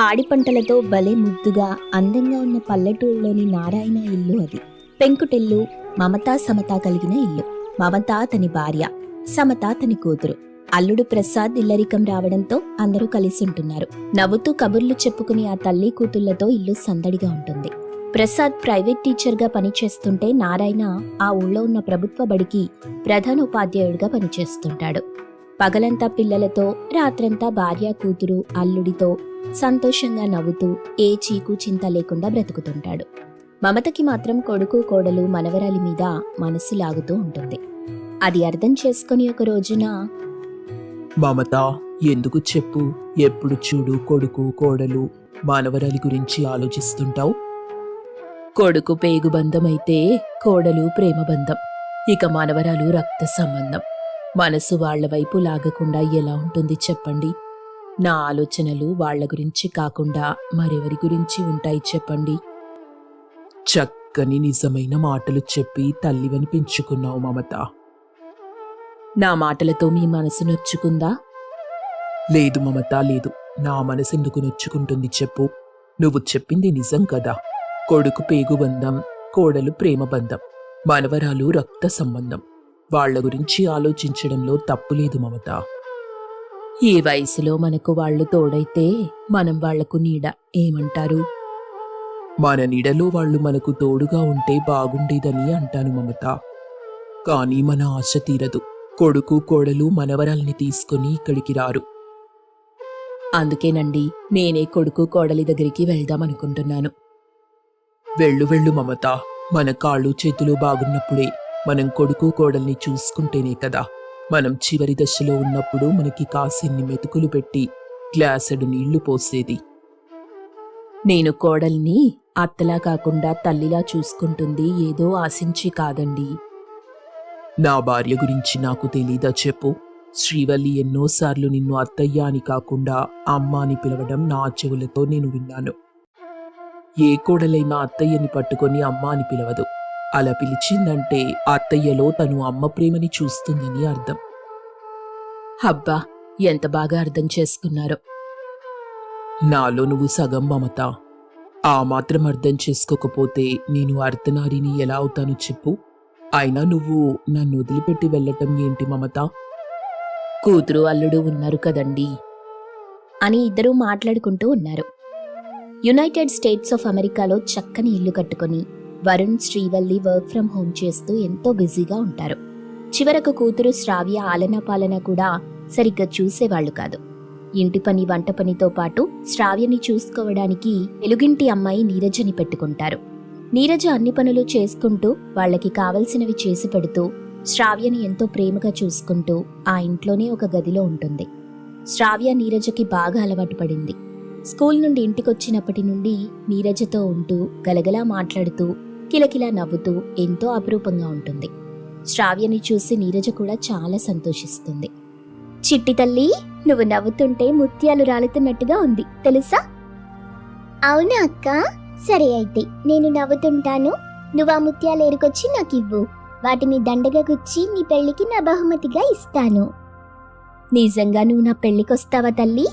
పాడి పంటలతో భలే ముద్దుగా అందంగా ఉన్న పల్లెటూరులోని నారాయణ ఇల్లు అది. పెంకుటిల్లు మమతా సమత కలిగిన ఇల్లు. మమత అతని భార్య సమత అతని కూతురు. అల్లుడు ప్రసాద్ ఇల్లరికం రావడంతో అందరూ కలిసి ఉంటున్నారు నవ్వుతూ కబుర్లు చెప్పుకుని ఆ తల్లి కూతుళ్ళతో ఇల్లు సందడిగా ఉంటుంది. ప్రసాద్ ప్రైవేట్ టీచర్గా పనిచేస్తుంటే నారాయణ ఆ ఊళ్ళో ఉన్న ప్రభుత్వ బడికి ప్రధాన ఉపాధ్యాయుడిగా పనిచేస్తుంటాడు. పగలంతా పిల్లలతో రాత్రంతా భార్య కూతురు అల్లుడితో సంతోషంగా నవ్వుతూ ఏ చీకు చింత లేకుండా బ్రతుకుతుంటాడు. మమతకి మాత్రం కొడుకు కోడలు మనవరాలి మీద మనసు లాగుతూ ఉంటుంది. అది అర్థం చేసుకుని ఒక రోజున మమత ఎందుకు చెప్పు? ఎప్పుడు చూడు కొడుకు కోడలు మానవరాలి గురించి ఆలోచిస్తుంటావు? కొడుకు పేగుబంధం అయితే కోడలు ప్రేమబంధం ఇక మానవరాలు రక్త సంబంధం. మనసు వాళ్ళ వైపు లాగకుండా ఎలా ఉంటుంది చెప్పండి? నా ఆలోచనలు వాళ్ళ గురించి కాకుండా మరెవరి గురించి ఉంటాయి చెప్పండి. చక్కని నిజమైన మాటలు చెప్పి తల్లివని పెంచుకున్నావు మమత. నా మాటలతో మీ మనసు నొచ్చుకుందా? లేదు మమత లేదు. నా మనసు ఎందుకు నొచ్చుకుంటుంది చెప్పు. నువ్వు చెప్పింది నిజం కదా. కొడుకు పేగుబంధం కోడలు ప్రేమబంధం మనవరాలు రక్త సంబంధం. వాళ్ళ గురించి ఆలోచించడంలో తప్పులేదు మమత. ఈ వయసులో మనకు వాళ్ళు తోడైతే మనం వాళ్ళకు నీడ ఏమంటారు? మన నీడలో వాళ్ళు మనకు తోడుగా ఉంటే బాగుండేదని అంటాను మమత. కానీ మన ఆశ తీరదు. కొడుకు కోడలు మనవరాల్ని తీసుకుని ఇక్కడికి రారు. అందుకేనండి నేనే కొడుకు కోడలి దగ్గరికి వెళ్దామనుకుంటున్నాను వెళ్ళు వెళ్ళు మమత. మన కాళ్ళు చేతులు బాగున్నప్పుడే మనం కొడుకు కోడల్ని చూసుకుంటేనే కదా. మనం చివరి దశలో ఉన్నప్పుడు మనకి కాసిన్ని మెతుకులు పెట్టి గ్లాసెడు నీళ్ళు పోసేది. నేను కోడల్ని అత్తలా కాకుండా తల్లిలా చూసుకుంటుంది ఏదో ఆశించి కాదండి. నా భార్య గురించి నాకు తెలీదా చెప్పు? శ్రీవల్లి ఎన్నోసార్లు నిన్ను అత్తయ్య అని కాకుండా అమ్మ అని పిలవడం నా చెవులతో నేను విన్నాను. ఏ కోడలైనా అత్తయ్యని పట్టుకొని అమ్మ అని పిలవదు. అలా పిలిచిందంటే అత్తయ్యలో తను అమ్మ ప్రేమని చూస్తుందని అర్థం. అబ్బా ఎంత బాగా అర్థం చేసుకున్నారో. నాలో నువ్వు సగం మమత. ఆ మాత్రం అర్థం చేసుకోకపోతే నేను అర్ధనారిని ఎలా అవుతాను చెప్పు. అయినా నువ్వు నన్ను వదిలిపెట్టి వెళ్ళటం ఏంటి మమత? కూతురు అల్లుడు ఉన్నారు కదండి అని ఇద్దరూ మాట్లాడుకుంటూ ఉన్నారు. యునైటెడ్ స్టేట్స్ ఆఫ్ అమెరికాలో చక్కని ఇల్లు కట్టుకొని Varun Srivalli work from home చేస్తూ ఎంతో బిజీగా ఉంటారు. చివరకు కూతురు శ్రావ్య ఆలన పాలన కూడా సరిగ్గా చూసేవాళ్ళు కాదు. ఇంటి పని వంట పనితో పాటు శ్రావ్యని చూసుకోవడానికి ఎలుగింటి అమ్మాయి నీరజని పెట్టుకుంటారు. నీరజ అన్ని పనులు చేసుకుంటూ వాళ్ళకి కావలసినవి చేసి పెడుతూ శ్రావ్యని ఎంతో ప్రేమగా చూసుకుంటూ ఆ ఇంట్లోనే ఒక గదిలో ఉంటుంది. శ్రావ్య నీరజకి బాగా అలవాటు పడింది. స్కూల్ నుండి ఇంటికొచ్చినప్పటి నుండి నీరజతో ఉంటూ గలగలా మాట్లాడుతూ కిలకిలా నవ్వుతూ ఎంతో అపురూపంగా ఉంటుంది. శ్రావ్యని చూసి నీరజ కూడా చాలా సంతోషిస్తుంది. చిట్టి తల్లి నువ్వు నవ్వుతుంటే ముత్యాలు రాలుతున్నట్టుగా ఉంది తెలుసా? అవునా అక్క? సరే అయితే నేను నవ్వుతుంటాను. నువ్వు ఆ ముత్యాలు ఏరుకొచ్చి నాకు ఇవ్వు వాటిని దండగా గుచ్చి నీ పెళ్ళికి నా బహుమతిగా ఇస్తాను. నిజంగా నువ్వు నా పెళ్ళికొస్తావా తల్లి?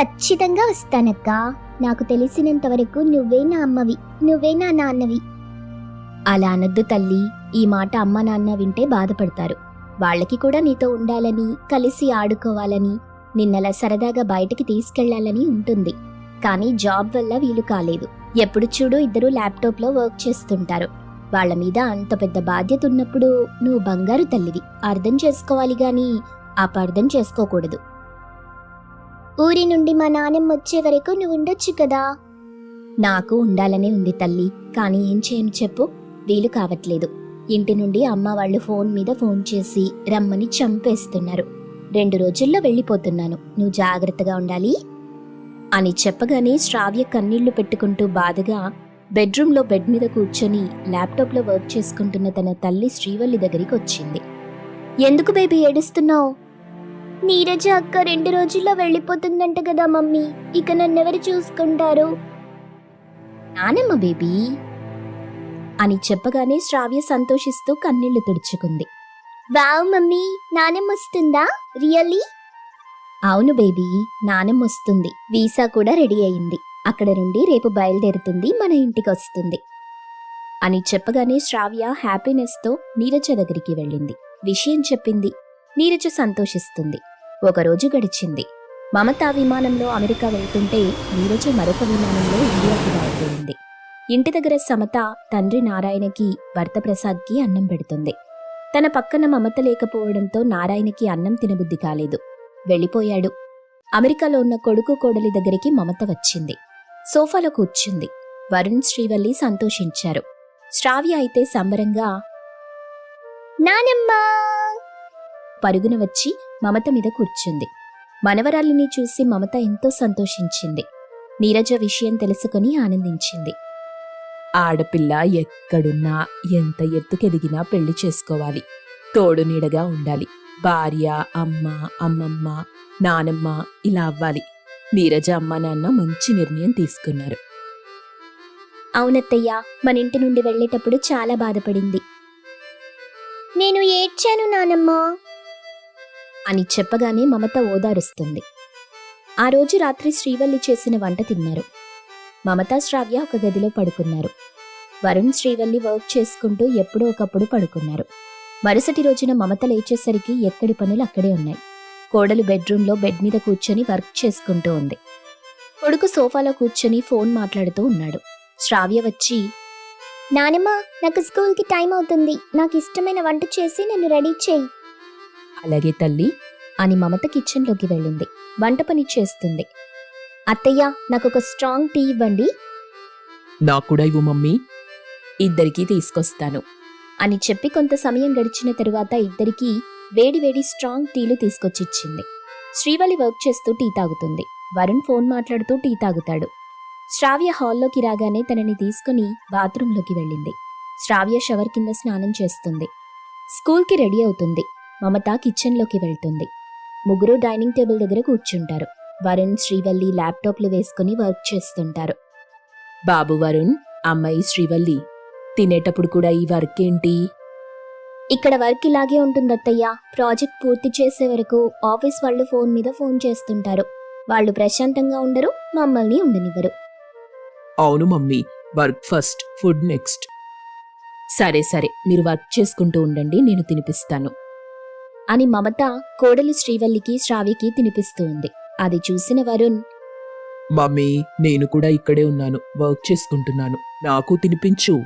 ఖచ్చితంగా వస్తానక్క. నాకు తెలిసినంత వరకు నువ్వే నా అమ్మవి నువ్వే నా నాన్నవి. అలా అనద్దు తల్లి. ఈ మాట అమ్మ నాన్న వింటే బాధపడతారు. వాళ్ళకి కూడా నీతో ఉండాలని కలిసి ఆడుకోవాలని నిన్నలా సరదాగా బయటికి తీసుకెళ్ళాలని ఉంటుంది. కానీ జాబ్ వల్ల వీలు కాలేదు. ఎప్పుడు చూడు ఇద్దరు ల్యాప్టాప్లో వర్క్ చేస్తుంటారు. వాళ్ళ మీద అంత పెద్ద బాధ్యత ఉన్నప్పుడు నువ్వు బంగారు తల్లివి. అర్థం చేసుకోవాలి గాని అపార్థం చేసుకోకూడదు. ఊరి నుండి మా నాన్నమ్మ వచ్చే వరకు నువ్వు ఉండొచ్చు కదా. నాకు ఉండాలనే ఉంది తల్లి. కానీ ఏం చేయను చెప్పు. వీలు కావట్లేదు. ఇంటి నుండి అమ్మ వాళ్ళు ఫోన్ మీద ఫోన్ చేసి రమ్మని చంపేస్తున్నారు. రెండు రోజుల్లో వెళ్ళిపోతున్నాను. నువ్వు జాగ్రత్తగా ఉండాలి. అని చెప్పగానే శ్రావ్య కన్నీళ్ళు పెట్టుకుంటూ బాధగా బెడ్రూమ్లో బెడ్ మీద కూర్చొని ల్యాప్టాప్లో వర్క్ చేసుకుంటున్న తన తల్లి శ్రీవల్లి దగ్గరికి వచ్చింది. ఎందుకు బేబీ ఏడుస్తున్నావు? నీరజ అక్క రెండు రోజుల్లో వెళ్ళిపోతుందంట కదా మమ్మీ. ఇక నన్నెవరు చూసుకుంటారు? నానమ్మ బేబీ. అని చెప్పగానే శ్రావ్య సంతోషిస్తూ కన్నీళ్ళు తుడుచుకుంది. Wow mummy! నానమ్మ వస్తుందా? రియల్లీ? అవును బేబీ నానమ్మ వస్తుంది. వీసా కూడా రెడీ అయింది. అక్కడ నుండి రేపు బయలుదేరుతుంది మన ఇంటికి వస్తుంది. అని చెప్పగానే శ్రావ్య హ్యాపీనెస్తో నీరజ దగ్గరికి వెళ్ళింది. విషయం చెప్పింది. నీరజ సంతోషిస్తుంది. ఒకరోజు గడిచింది. మమత విమానంలో అమెరికా వెళ్తుంటే నీరజ మరొక విమానంలో ఇండియాకి బయలుదేరింది ఇంటి దగ్గర సమత తండ్రి నారాయణకి భర్త ప్రసాద్కి అన్నం పెడుతుంది. తన పక్కన మమత లేకపోవడంతో నారాయణకి అన్నం తినబుద్ధి కాలేదు. వెళ్ళిపోయాడు. అమెరికాలో ఉన్న కొడుకు కోడలి దగ్గరికి మమత వచ్చింది. సోఫాలో కూర్చుంది. వరుణ్ శ్రీవల్లి సంతోషించారు. శ్రావ్య అయితే సంబరంగా నానమ్మా! పరుగున వచ్చి మమత మీద కూర్చుంది. మనవరాలిని చూసి మమత ఎంతో సంతోషించింది. నీరజ విషయం తెలుసుకుని ఆనందించింది. ఆడపిల్ల ఎక్కడున్నా ఎంత ఎత్తుకెదిగినా పెళ్ళి చేసుకోవాలి. తోడు నీడగా ఉండాలి. భార్య అమ్మ అమ్మమ్మ నానమ్మ ఇలా అవ్వాలి. నీరజ అమ్మ నాన్న మంచి నిర్ణయం తీసుకున్నారు. అవునత్తయ్య మన ఇంటి నుండి వెళ్ళేటప్పుడు చాలా బాధపడింది. నేను ఏడ్చాను నానమ్మ. అని చెప్పగానే మమత ఓదారుస్తుంది. ఆ రోజు రాత్రి శ్రీవల్లి చేసిన వంట తిన్నారు. మమత శ్రావ్య ఒక గదిలో పడుకున్నారు. వరుణ్ శ్రీవల్లి వర్క్ చేసుకుంటూ ఎప్పుడో ఒకప్పుడు పడుకున్నారు. మరుసటి రోజున మమత లేచేసరికి ఎక్కడి పనులు అక్కడే ఉన్నాయి. కోడలు బెడ్రూమ్లో బెడ్ మీద కూర్చొని వర్క్ చేసుకుంటూ ఉంది. కొడుకు సోఫాలో కూర్చొని ఫోన్ మాట్లాడుతూ ఉన్నాడు. శ్రావ్య వచ్చి నానమ్మ నాకు స్కూల్కి టైం అవుతుంది. నాకు ఇష్టమైన వంట చేసి నన్ను రెడీ చేయి. అలాగే తల్లి అని మమత కిచెన్లోకి వెళ్ళింది. వంట పని చేస్తుంది. అత్తయ్య నాకు ఒక స్ట్రాంగ్ టీ ఇవ్వండి. నాకు కూడా ఇవ్వు మమ్మీ. ఇద్దరికీ తీసుకొస్తాను అని చెప్పి కొంత సమయం గడిచిన తరువాత ఇద్దరికీ వేడివేడి స్ట్రాంగ్ టీలు తీసుకొచ్చిచ్చింది. శ్రీవల్లి వర్క్ చేస్తూ టీ తాగుతుంది. వరుణ్ ఫోన్ మాట్లాడుతూ టీ తాగుతాడు. శ్రావ్య హాల్లోకి రాగానే తనని తీసుకుని బాత్రూంలోకి వెళ్ళింది. శ్రావ్య షవర్ కింద స్నానం చేస్తుంది. స్కూల్కి రెడీ అవుతుంది. మమత కిచెన్లోకి వెళ్తుంది. ముగ్గురు డైనింగ్ టేబుల్ దగ్గర కూర్చుంటారు. వరుణ్ శ్రీవల్లి ల్యాప్టాప్లు వేసుకుని వర్క్ చేస్తుంటారు. బాబు వరుణ్ అమ్మాయి శ్రీవల్లి తినేటప్పుడు కూడా ఈ వర్క్ ఏంటి? ఇక్కడ వర్క్ ఇలాగే ఉంటుంది అత్తయ్య ప్రాజెక్ట్ పూర్తి చేసే వరకు ఆఫీస్ వాళ్ళు ఫోన్ మీద ఫోన్ చేస్తుంటారు. వాళ్ళు ప్రశాంతంగా ఉండరు మమ్మల్ని ఉండనివ్వరు. అవును mummy. Work first food next. సరే సరే. మీరు వర్క్ చేసుకుంటూ ఉండండి నేను తినిపిస్తాను. అని మమత కోడలి శ్రీవల్లికి శ్రావ్యకి తినిపిస్తూ ఉంది. అది చూసిన వరుణ్ మమ్మీ నేను కూడా ఇక్కడే ఉన్నాను. వర్క్ చేసుకుంటున్నాను. నాకు తినిపించు.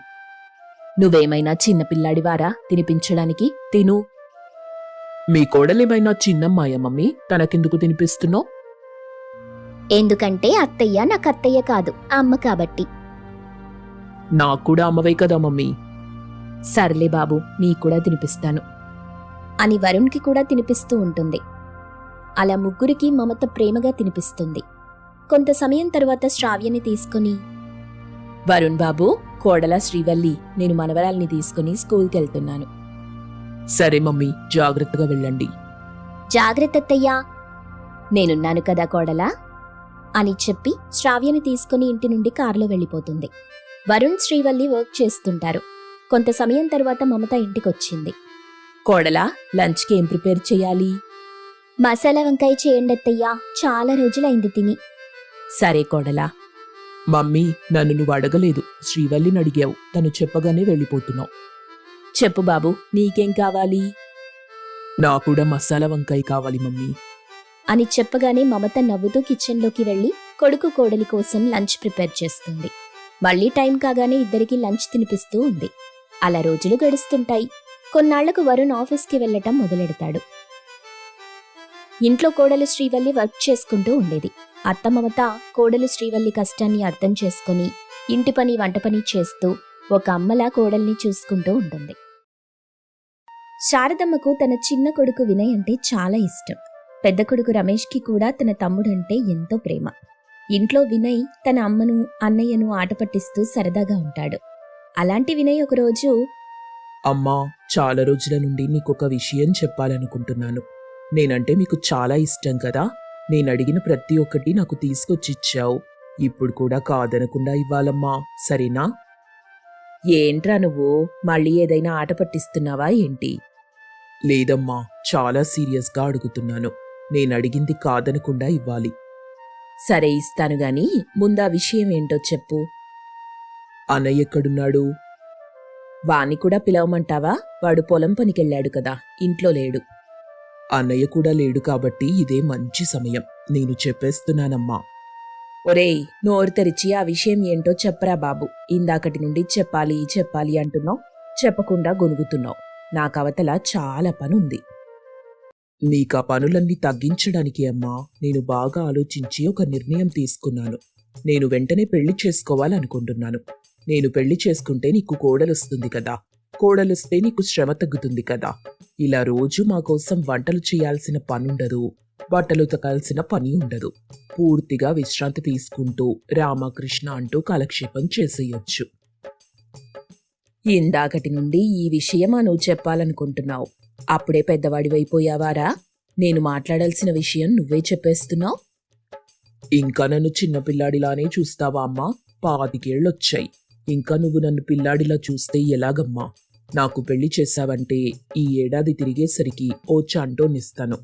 నువ్వేమైనా చిన్నపిల్లాడివారా తినిపించడానికి? తిను. మీ కోడలేమైనా చిన్నమ్మాయ మమ్మీ తనకెందుకు తినిపిస్తున్నావు? ఎందుకంటే అత్తయ్య నాకు అత్తయ్య కాదు అమ్మ కాబట్టి. నాకు కూడా అమ్మవే కదా మమ్మీ. సర్లే బాబు నీ కూడా తినిపిస్తాను. అని వరుణ్కి కూడా తినిపిస్తూ ఉంటుంది. అలా ముగ్గురికి మమత ప్రేమగా తినిపిస్తుంది. కొంత సమయం తరువాత శ్రావ్యని తీసుకుని వరుణ్ బాబు కోడల శ్రీవల్లి నేను మనవరాల్ని తీసుకుని స్కూల్కి వెళ్తున్నాను సరే మమ్మీ జాగ్రత్తగా వెళ్ళండి. జాగ్రత్త అత్తయ్యా నేనున్నాను కదా కోడలా? అని చెప్పి శ్రావ్యని తీసుకుని ఇంటి నుండి కారులో వెళ్ళిపోతుంది. వరుణ్ శ్రీవల్లి వర్క్ చేస్తుంటారు. కొంత సమయం తర్వాత మమత ఇంటికొచ్చింది. కోడలా లంచ్కి ఏం ప్రిపేర్ చేయాలి? మసాలా వంకాయ చేయండి అత్తయ్యా చాలా రోజులైంది తిని. సరే కోడలా మమ్మీ నన్ను నువ్వు అడగలేదు. శ్రీవల్లిని అడిగావు. తను చెప్పగానే వెళ్ళిపోతున్నావు. చెప్పు బాబు నీకేం కావాలి? నా కూడా మసాలా వంకాయ కావాలి మమ్మీ. అని చెప్పగానే మమత నవ్వుతూ కిచెన్లోకి వెళ్ళి కొడుకు కోడలి కోసం లంచ్ ప్రిపేర్ చేస్తుంది. మళ్ళీ టైం కాగానే ఇద్దరికి లంచ్ తినిపిస్తూ ఉంది. అలా రోజులు గడుస్తుంటాయి. కొన్నాళ్ళకు వరుణ్ ఆఫీస్కి వెళ్ళటం మొదలెడతాడు. ఇంట్లో కోడలు శ్రీవల్లి వర్క్ చేసుకుంటూ ఉండేది. అత్త మమత కోడలు శ్రీవల్లి కష్టాన్ని అర్థం చేసుకుని ఇంటి పని వంట పని చేస్తూ ఒక అమ్మలా కోడల్ని చూసుకుంటూ ఉంటుంది. శారదమ్మకు తన చిన్న కొడుకు వినయ్ అంటే చాలా ఇష్టం. పెద్ద కొడుకు రమేష్కి కూడా తన తమ్ముడంటే ఎంతో ప్రేమ. ఇంట్లో వినయ్ తన అమ్మను అన్నయ్యను ఆట పట్టిస్తూ సరదాగా ఉంటాడు. అలాంటి వినయ్ ఒకరోజు అమ్మా చాలా రోజుల నుండి నీకు ఒక విషయం చెప్పాలనుకుంటున్నాను. నేనంటే మీకు చాలా ఇష్టం కదా? నేను అడిగిన ప్రతి ఒక్కటి నాకు తీసుకొచ్చి ఇచ్చావు ఇప్పుడు కూడా కాదనకుండా ఇవ్వాలమ్మా. సరేనా? ఏంట్రా నువ్వు? మళ్ళీ ఏదైనా ఆట పట్టిస్తున్నావా ఏంటి? లేదమ్మా. చాలా సీరియస్గా అడుగుతున్నాను. నేను అడిగింది కాదనకుండా ఇవ్వాలి. సరే ఇస్తాను గాని ముందా విషయం ఏంటో చెప్పు. అన్నయ్య ఎక్కడున్నాడు? వాణ్ణి కూడా పిలవమంటావా? వాడు పొలం పనికెళ్ళాడు కదా. ఇంట్లో లేడు. అన్నయ్య కూడా లేడు కాబట్టి ఇదే మంచి సమయం. నేను చెప్పేస్తున్నానమ్మా. ఒరేయ్ నోరు తెరిచి ఆ విషయం ఏంటో చెప్పరా బాబు. ఇందాకటి నుండి చెప్పాలి చెప్పాలి అంటున్నావు. చెప్పకుండా గొనుగుతున్నావు. నాకు అవతల చాలా పనుంది. నీకా పనులన్నీ తగ్గించడానికి అమ్మా నేను బాగా ఆలోచించి ఒక నిర్ణయం తీసుకున్నాను. నేను వెంటనే పెళ్ళి చేసుకోవాలనుకుంటున్నాను. నేను పెళ్ళి చేసుకుంటే నీకు కోడలొస్తుంది కదా. కోడలొస్తే నీకు శ్రమ తగ్గుతుంది కదా. ఇలా రోజు మా కోసం వంటలు చేయాల్సిన పనుండదు. బట్టలు ఉతకాల్సిన పని ఉండదు. పూర్తిగా విశ్రాంతి తీసుకుంటూ రామకృష్ణ అంటూ కాలక్షేపం చేసేయొచ్చు. ఇందాకటి నుండి ఈ విషయమా నువ్వు చెప్పాలనుకుంటున్నావు. అప్పుడే పెద్దవాడివైపోయావారా? నేను మాట్లాడాల్సిన విషయం నువ్వే చెప్పేస్తున్నావు? ఇంకా నన్ను చిన్నపిల్లాడిలానే చూస్తావా అమ్మా? పాతికేళ్ళొచ్చాయి. ఇంకా నువ్వు నన్ను పిల్లాడిలా చూస్తే ఎలాగమ్మా? నాకు పెళ్ళి చేశావంటే ఈ ఏడాది తిరిగేసరికి ఓ చాంటోనిస్తాను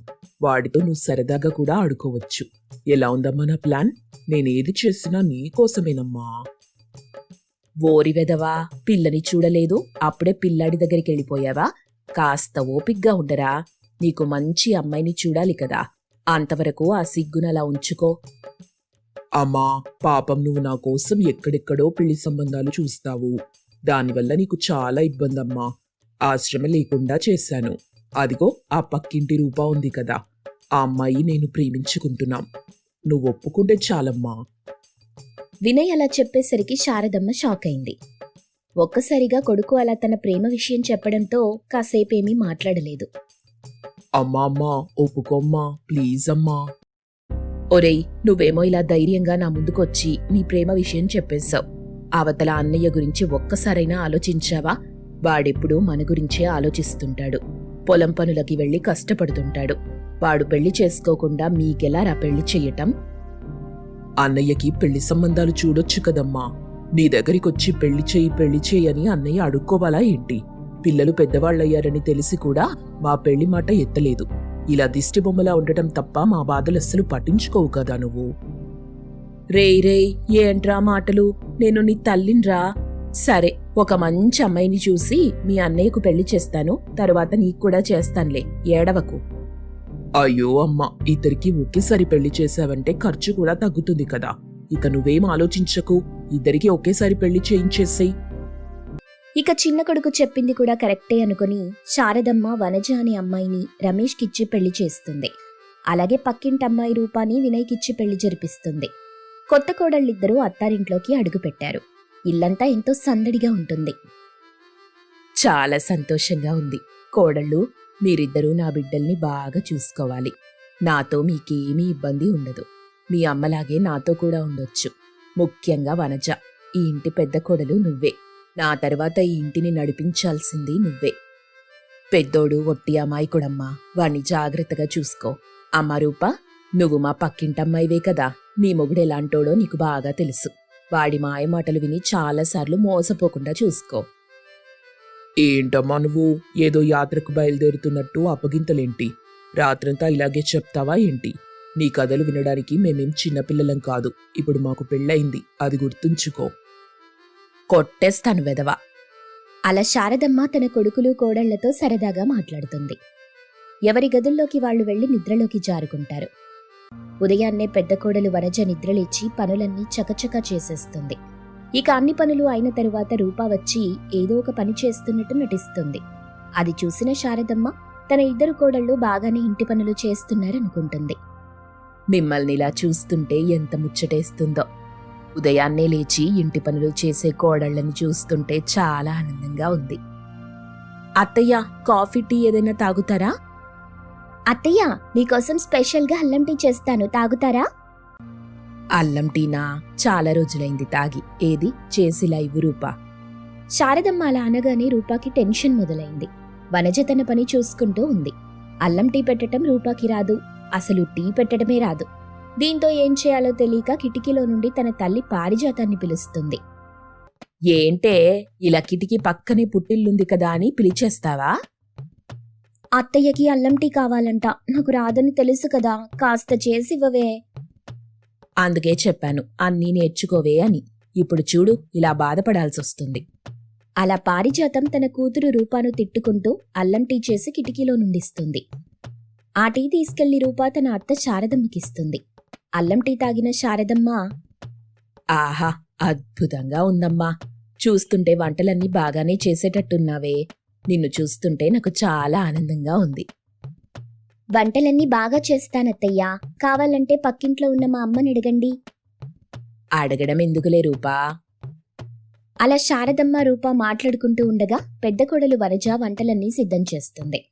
వాడితో నువ్వు సరదాగా కూడా ఆడుకోవచ్చు. ఎలా ఉందమ్మా నా ప్లాన్? నేనేది చేసినా నీకోసమేనమ్మా ఓరి వెదవా పిల్లని చూడలేదు? అప్పుడే పిల్లాడి దగ్గరికి వెళ్ళిపోయావా? కాస్త ఓపిగ్గా ఉండరా? నీకు మంచి అమ్మాయిని చూడాలి కదా. అంతవరకు ఆ సిగ్గునలా ఉంచుకో. అమ్మా పాపం నువ్వు నా కోసం ఎక్కడెక్కడో పెళ్ళి సంబంధాలు చూస్తావు. దానివల్ల నీకు చాలా ఇబ్బందమ్మా. ఆశ్రమ లేకుండా చేశాను. అదిగో ఆ పక్కింటి రూపా ఉంది కదా. ఆ అమ్మాయి నేను ప్రేమించుకుంటున్నాం. నువ్వు ఒప్పుకుంటే చాలమ్మా. వినయ్ అలా చెప్పేసరికి శారదమ్మ షాక్ అయింది ఒక్కసారిగా కొడుకు అలా తన ప్రేమ విషయం చెప్పడంతో కాసేపేమీ మాట్లాడలేదు. అమ్మా అమ్మా ఒప్పుకోమ్మా ప్లీజ్ అమ్మా. ఒరేయ్ నువ్వేమో ఇలా ధైర్యంగా నా ముందుకొచ్చి నీ ప్రేమ విషయం చెప్పేశావు. అవతల అన్నయ్య గురించి ఒక్కసారైనా ఆలోచించావా? వాడెప్పుడు మన గురించే ఆలోచిస్తుంటాడు. పొలం పనులకి వెళ్ళి కష్టపడుతుంటాడు. వాడు పెళ్ళి చేసుకోకుండా మీకెలా రా పెళ్ళి చెయ్యటం? అన్నయ్యకి పెళ్ళి సంబంధాలు చూడొచ్చు కదమ్మా. నీ దగ్గరికొచ్చి పెళ్ళి చేయి పెళ్ళి చేయని అన్నయ్య అడుక్కోవాలా ఏంటి? పిల్లలు పెద్దవాళ్ళయ్యారని తెలిసి కూడా మా పెళ్ళి మాట ఎత్తలేదు. ఇలా దిష్టిబొమ్మలా ఉండటం తప్ప మా బాధలు అస్సలు పట్టించుకోవు కదా నువ్వు. రేయ్ రేయ్ ఏంట్రా మాటలు? నేను నీ తల్లిన్రా. సరే ఒక మంచి అమ్మాయిని చూసి మీ అన్నయ్యకు పెళ్ళి చేస్తాను. తరువాత నీకు కూడా చేస్తానులే. ఏడవకు. అయ్యో అమ్మ ఇద్దరికి ఒకేసారి పెళ్ళి చేసావంటే ఖర్చు కూడా తగ్గుతుంది కదా. ఇక నువ్వేం ఆలోచించకు. ఇద్దరికి ఒకేసారి పెళ్ళి చేయించేసేయ్. ఇక చిన్న కొడుకు చెప్పింది కూడా కరెక్టే అనుకుని శారదమ్మ వనజ అనే అమ్మాయిని రమేష్కిచ్చి పెళ్ళి చేస్తుంది. అలాగే పక్కింటి అమ్మాయి రూపాని వినయ్కిచ్చి పెళ్ళి జరిపిస్తుంది. కొత్త కోడళ్ళిద్దరూ అత్తారింట్లోకి అడుగుపెట్టారు. ఇల్లంతా ఎంతో సందడిగా ఉంటుంది. చాలా సంతోషంగా ఉంది. కోడళ్ళు మీరిద్దరూ నా బిడ్డల్ని బాగా చూసుకోవాలి. నాతో మీకేమీ ఇబ్బంది ఉండదు. మీ అమ్మలాగే నాతో కూడా ఉండొచ్చు. ముఖ్యంగా వనజ. ఈ ఇంటి పెద్ద కోడలు నువ్వే. నా తర్వాత ఈ ఇంటిని నడిపించాల్సింది నువ్వే. పెద్దోడు ఒట్టి అమాయకుడమ్మా. వాణ్ణి జాగ్రత్తగా చూసుకో. అమ్మ రూపా నువ్వు మా పక్కింటమ్మాయివే కదా. నీ మొగుడెలాంటోడో నీకు బాగా తెలుసు. వాడి మాయమాటలు విని చాలాసార్లు మోసపోకుండా చూసుకో. ఏంటమ్మా నువ్వు? ఏదో యాత్రకు బయలుదేరుతున్నట్టు అప్పగింతలేంటి? రాత్రంతా ఇలాగే చెప్తావా ఏంటి? నీ కథలు వినడానికి మేమేం చిన్నపిల్లలం కాదు. ఇప్పుడు మాకు పెళ్ళయింది. అది గుర్తుంచుకో. కొట్టేస్తాను వెదవా అలా శారదమ్మ తన కొడుకులు కోడళ్ళతో సరదాగా మాట్లాడుతుంది. ఎవరి గదుల్లోకి వాళ్ళు వెళ్ళి నిద్రలోకి జారుకుంటారు. ఉదయాన్నే పెద్ద కోడలు వనజ నిద్రలేచి పనులన్నీ చకచకా చేసేస్తుంది. ఇక అన్ని పనులు అయిన తరువాత రూపా వచ్చి ఏదో ఒక పని చేస్తున్నట్టు నటిస్తుంది. అది చూసిన శారదమ్మ తన ఇద్దరు కోడళ్ళు బాగానే ఇంటి పనులు చేస్తున్నారనుకుంటుంది. మిమ్మల్ని ఇలా చూస్తుంటే ఎంత ముచ్చటేస్తుందో. ఉదయాన్నే లేచి ఇంటి పనులు చేసే కోడళ్ళని చూస్తుంటే చాలా ఆనందంగా ఉంది. అత్తయ్య కాఫీ టీ ఏదైనా తాగుతారా? అత్తయ్య మీకోసం స్పెషల్గా అల్లం టీ చేస్తాను. తాగుతారా? అల్లం టీనా? చాలా రోజులైంది తాగి. ఏది? చేసి లైవ్ రూపా. శారదమ్మ అలా అనగానే రూపాకి టెన్షన్ మొదలైంది. వనజ తన పని చూసుకుంటూ ఉంది. అల్లం టీ పెట్టడం రూపాకి రాదు. అసలు టీ పెట్టడమే రాదు. దీంతో ఏం చేయాలో తెలియక కిటికీలో నుండి తన తల్లి పారిజాతాన్ని పిలుస్తుంది. ఏంటే? ఇలా కిటికీ పక్కనే పుట్టిల్లుంది కదా అని పిలిచేస్తావా? అత్తయ్యకి అల్లం టీ కావాలంట. నాకు రాదని తెలుసు కదా కాస్త చేసివ్వవే అందుకే చెప్పాను అన్నీ నేర్చుకోవే అని. ఇప్పుడు చూడు ఇలా బాధపడాల్సి వస్తుంది. అలా పారిజాతం తన కూతురు రూపాను తిట్టుకుంటూ అల్లం టీ చేసి కిటికీలో నుండిస్తుంది. ఆ టీ తీసుకెళ్ళి రూపా తన అత్త శారదమ్మకిస్తుంది అల్లం టీ తాగిన శారదమ్మ ఆహా అద్భుతంగా ఉందమ్మా. చూస్తుంటే వంటలన్నీ బాగానే చేసేటట్టున్నావే. నిన్ను చూస్తుంటే నాకు చాలా ఆనందంగా ఉంది. వంటలన్నీ బాగా చేస్తానత్తయ్యా. కావాలంటే పక్కింట్లో ఉన్న మా అమ్మని అడగండి. అడగడం ఎందుకులే రూపా? అలా శారదమ్మ రూప మాట్లాడుకుంటూ ఉండగా పెద్ద కొడలు వనజ వంటలన్నీ సిద్ధం చేస్తుంది.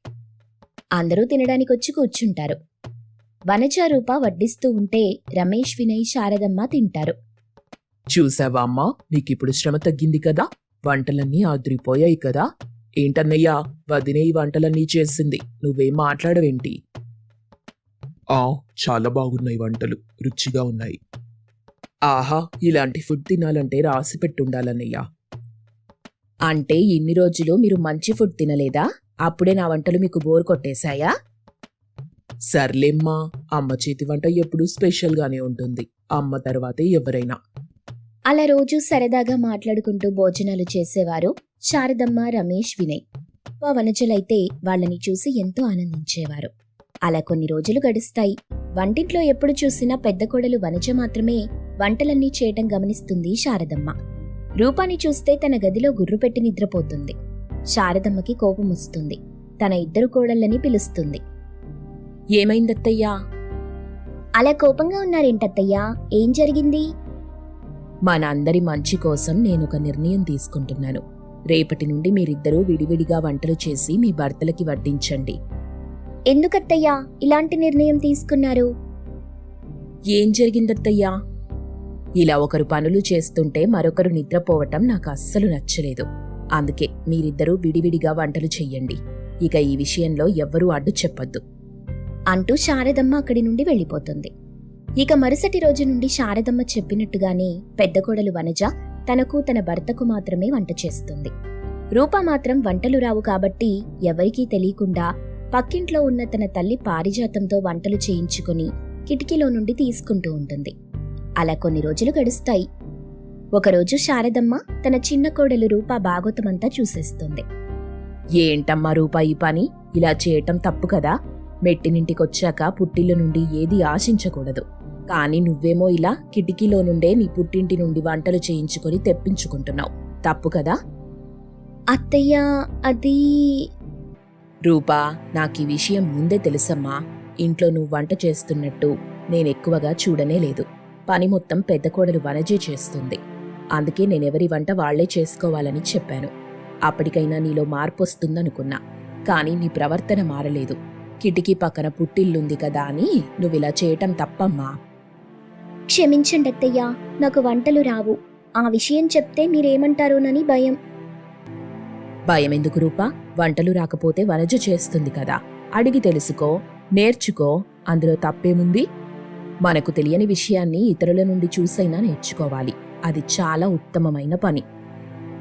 అందరూ తినడానికొచ్చి కూర్చుంటారు. వనజ రూప వడ్డిస్తూ ఉంటే రమేష్ వినయ్ శారదమ్మ తింటారు. చూసావా అమ్మా? నీకిప్పుడు శ్రమ తగ్గింది కదా? వంటలన్నీ ఆద్రిపోయాయి కదా? ఏంటన్నయ్యా వదినే ఈ వంటలన్నీ చేసింది. నువ్వేం మాట్లాడవేంటి? ఆ చాలా బాగున్నాయి వంటలు. రుచిగా ఉన్నాయి. ఆహా ఇలాంటి ఫుడ్ తినాలంటే రాసి పెట్టుండాలన్నయ్యా. అంటే ఇన్ని రోజులు మీరు మంచి ఫుడ్ తినలేదా? అప్పుడే నా వంటలు మీకు బోర్ కొట్టేశాయా? సర్లేమ్మా అమ్మ చేతి వంట ఎప్పుడూ స్పెషల్గానే ఉంటుంది. అమ్మ తర్వాతే ఎవరైనా. అలా రోజు సరదాగా మాట్లాడుకుంటూ భోజనాలు చేసేవారు? శారదమ్మ రమేష్ వినయ్. ఆ వనజలైతే వాళ్ళని చూసి ఎంతో ఆనందించేవారు. అలా కొన్ని రోజులు గడుస్తాయి. వంటింట్లో ఎప్పుడు చూసినా పెద్ద కోడలు వనజ మాత్రమే వంటలన్నీ చేయటం గమనిస్తుంది శారదమ్మ. రూపాని చూస్తే తన గదిలో గుర్రు పెట్టి నిద్రపోతుంది. శారదమ్మకి కోపం వస్తుంది. తన ఇద్దరు కోడళ్ళని పిలుస్తుంది. ఏమైందత్తయ్యా? అలా కోపంగా ఉన్నారేంటత్తయ్యా? ఏం జరిగింది? మన అందరి మంచి కోసం నేను ఒక నిర్ణయం తీసుకుంటున్నాను. రేపటి నుండి మీరిద్దరూ విడివిడిగా వంటలు చేసి మీ భర్తలకి వడ్డించండి. ఎందుకత్తయ్యా? ఇలాంటి నిర్ణయం తీసుకున్నారు. ఏం జరిగిందత్తయ్యా? ఇలా ఒకరు పనులు చేస్తుంటే మరొకరు నిద్రపోవటం నాకు అస్సలు నచ్చలేదు. అందుకే మీరిద్దరూ విడివిడిగా వంటలు చెయ్యండి. ఇక ఈ విషయంలో ఎవ్వరూ అడ్డు చెప్పొద్దు. అంటూ శారదమ్మ అక్కడి నుండి వెళ్ళిపోతుంది. ఇక మరుసటి రోజు నుండి శారదమ్మ చెప్పినట్టుగానే పెద్ద కోడలు వనజ తనకు తన భర్తకు మాత్రమే వంట చేస్తుంది. రూప మాత్రం వంటలు రావు కాబట్టి ఎవరికీ తెలియకుండా పక్కింట్లో ఉన్న తన తల్లి పారిజాతంతో వంటలు చేయించుకుని కిటికీలో నుండి తీసుకుంటూ ఉంటుంది. అలా కొన్ని రోజులు గడుస్తాయి. ఒకరోజు శారదమ్మ తన చిన్న కోడలు రూప భాగవతమంతా చూసేస్తుంది. ఏంటమ్మా రూపాయి పని? ఇలా చేయటం తప్పు కదా? మెట్టినింటికొచ్చాక పుట్టిల్లు నుండి ఏది ఆశించకూడదు. కానీ నువ్వేమో ఇలా కిటికీలో నుండే నీ పుట్టింటి నుండి వంటలు చేయించుకొని తెప్పించుకుంటున్నావు. తప్పు కదా? అత్తయ్య అది రూపా నాకు ఈ విషయం ముందే తెలుసమ్మా. ఇంట్లో నువ్వు వంట చేస్తున్నట్టు నేనెక్కువగా చూడనే లేదు. పని మొత్తం పెద్ద కోడలు వనజే చేస్తుంది. అందుకే నేనెవరి వంట వాళ్ళే చేసుకోవాలని చెప్పాను. అప్పటికైనా నీలో మార్పు వస్తుందనుకున్నా కానీ నీ ప్రవర్తన మారలేదు. కిటికీ పక్కన పుట్టిల్లుంది కదా అని నువ్విలా చేయటం తప్పమ్మా. క్షమించండి అత్తయ్య నాకు వంటలు రావు. ఆ విషయం చెప్తే మీరేమంటారోనని భయం. భయం ఎందుకు రూపా? వంటలు రాకపోతే వనజ చేస్తుంది కదా. అడిగి తెలుసుకో నేర్చుకో అందులో తప్పేముంది? మనకు తెలియని విషయాన్ని ఇతరుల నుండి చూసైనా నేర్చుకోవాలి. అది చాలా ఉత్తమమైన పని.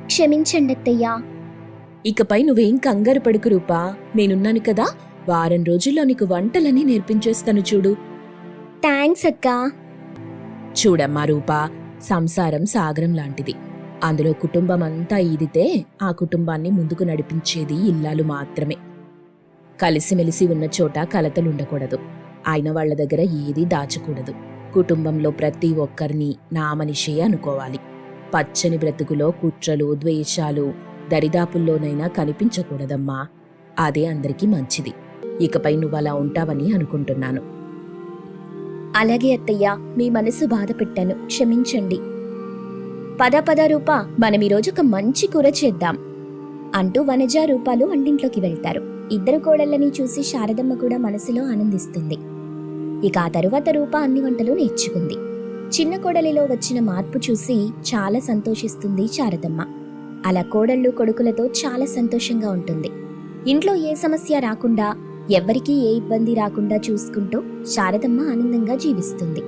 క్షమించండి అత్తయ్య ఇకపై నువ్వేం కంగారు పడుకు రూపా. నేనున్నాను కదా. వారం రోజుల్లో నీకు వంటలని నేర్పించేస్తాను చూడు. థ్యాంక్స్ అక్కా. చూడమ్మా రూపా. సంసారం సాగరం లాంటిది. అందులో కుటుంబం అంతా ఈదితే ఆ కుటుంబాన్ని ముందుకు నడిపించేది ఇల్లాలు మాత్రమే. కలిసిమెలిసి ఉన్న చోట కలతలుండకూడదు. ఆయన వాళ్ళ దగ్గర ఏదీ దాచకూడదు. కుటుంబంలో ప్రతి ఒక్కరిని నామనిషే అనుకోవాలి. పచ్చని బ్రతుకులో కుట్రలు ద్వేషాలు దరిదాపుల్లోనైనా కనిపించకూడదమ్మా. అదే అందరికీ మంచిది. ఇకపై నువ్వలా ఉంటావని అనుకుంటున్నాను. అలాగే అత్తయ్య మీ మనసు బాధ పెట్టాను క్షమించండి. పద పద రూప మనం ఈరోజు ఒక మంచి కూర చేద్దాం అంటూ వనజ రూపాలు వంటింట్లోకి వెళ్తారు. ఇద్దరు కోడళ్ళని చూసి శారదమ్మ కూడా మనసులో ఆనందిస్తుంది. ఇక ఆ తరువాత రూప అన్ని వంటలు నేర్చుకుంది. చిన్న కోడలిలో వచ్చిన మార్పు చూసి చాలా సంతోషిస్తుంది శారదమ్మ. అలా కోడళ్ళు కొడుకులతో చాలా సంతోషంగా ఉంటుంది. ఇంట్లో ఏ సమస్య రాకుండా ఎవ్వరికీ ఏ ఇబ్బంది రాకుండా చూసుకుంటూ శారదమ్మ ఆనందంగా జీవిస్తుంది.